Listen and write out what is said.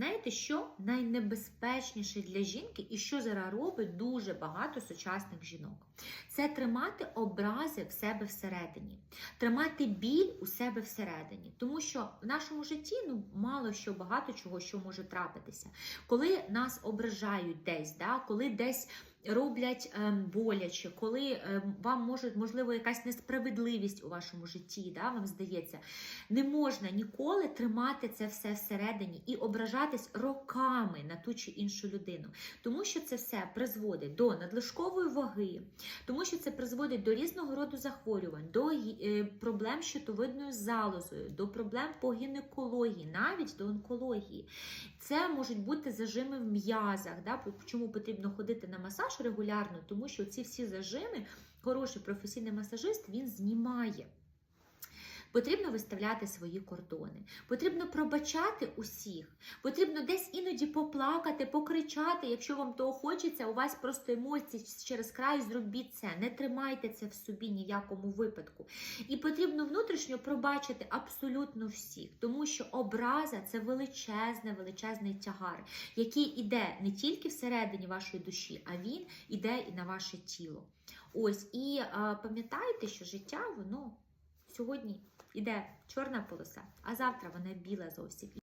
Знаєте, що найнебезпечніше для жінки і що зараз робить дуже багато сучасних жінок? Це тримати образи в себе всередині, тримати біль у себе всередині. Тому що в нашому житті ну мало що багато чого, що може трапитися. Коли нас ображають десь, да, коли десь роблять ем, боляче, коли ем, вам може, можливо, якась несправедливість у вашому житті, да, вам здається, не можна ніколи тримати це все всередині і ображатись роками на ту чи іншу людину, тому що це все призводить до надлишкової ваги, тому що це призводить до різного роду захворювань, до е, проблем з щитовидною залозою, до проблем по гінекології, навіть до онкології. Це можуть бути зажими в м'язах. Да? Чому потрібно ходити на масаж регулярно? Тому що ці всі зажими, хороший професійний масажист він знімає. Потрібно виставляти свої кордони, потрібно пробачати усіх, потрібно десь іноді поплакати, покричати. Якщо вам того хочеться, у вас просто емоції через край, зробіть це. Не тримайте це в собі ні в якому випадку. І потрібно внутрішньо пробачити абсолютно всіх, тому що образа це величезний, величезний тягар, який іде не тільки всередині вашої душі, а він іде і на ваше тіло. Ось і пам'ятайте, що життя воно сьогодні іде чорна полоса, а завтра вона біла зовсім.